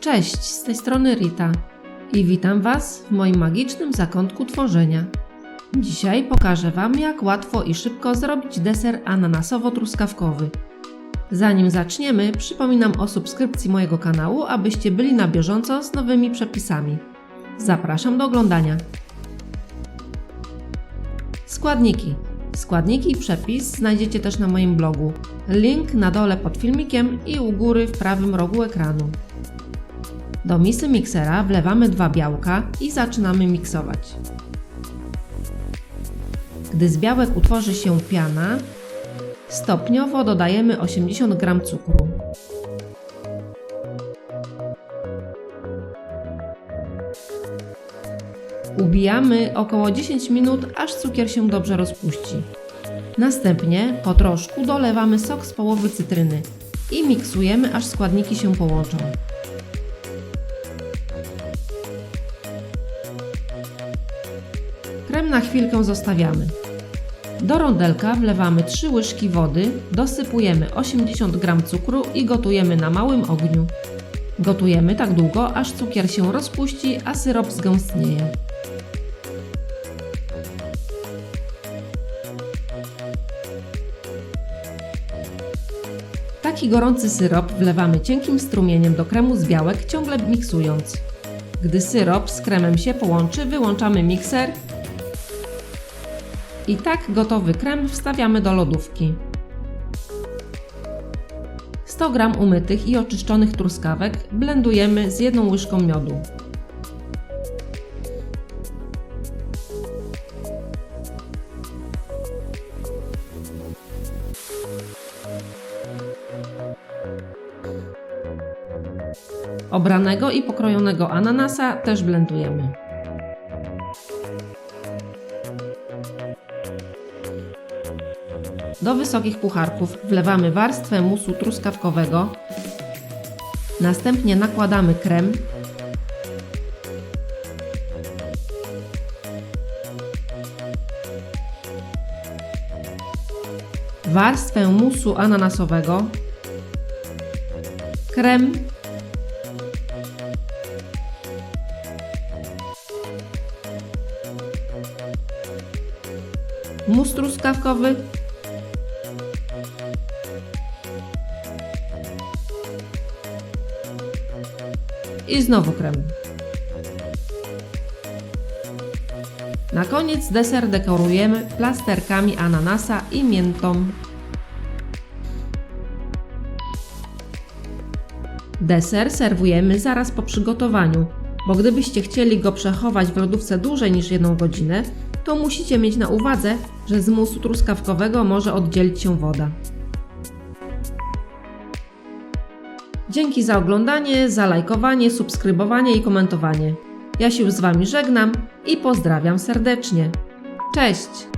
Cześć, z tej strony Rita i witam Was w moim magicznym zakątku tworzenia. Dzisiaj pokażę Wam, jak łatwo i szybko zrobić deser ananasowo-truskawkowy. Zanim zaczniemy, przypominam o subskrypcji mojego kanału, abyście byli na bieżąco z nowymi przepisami. Zapraszam do oglądania. Składniki. Składniki i przepis znajdziecie też na moim blogu. Link na dole pod filmikiem i u góry w prawym rogu ekranu. Do misy miksera wlewamy dwa białka i zaczynamy miksować. Gdy z białek utworzy się piana, stopniowo dodajemy 80 g cukru. Ubijamy około 10 minut, aż cukier się dobrze rozpuści. Następnie po troszku dolewamy sok z połowy cytryny i miksujemy, aż składniki się połączą. Krem na chwilkę zostawiamy. Do rondelka wlewamy 3 łyżki wody, dosypujemy 80 g cukru i gotujemy na małym ogniu. Gotujemy tak długo, aż cukier się rozpuści, a syrop zgęstnieje. Taki gorący syrop wlewamy cienkim strumieniem do kremu z białek, ciągle miksując. Gdy syrop z kremem się połączy, wyłączamy mikser i tak gotowy krem wstawiamy do lodówki. 100 g umytych i oczyszczonych truskawek blendujemy z jedną łyżką miodu. Obranego i pokrojonego ananasa też blendujemy. Do wysokich pucharków wlewamy warstwę musu truskawkowego, następnie nakładamy krem, warstwę musu ananasowego, krem, mus truskawkowy i znowu krem. Na koniec deser dekorujemy plasterkami ananasa i miętą. Deser serwujemy zaraz po przygotowaniu, bo gdybyście chcieli go przechować w lodówce dłużej niż jedną godzinę, to musicie mieć na uwadze, że z musu truskawkowego może oddzielić się woda. Dzięki za oglądanie, za lajkowanie, subskrybowanie i komentowanie. Ja się z Wami żegnam i pozdrawiam serdecznie. Cześć!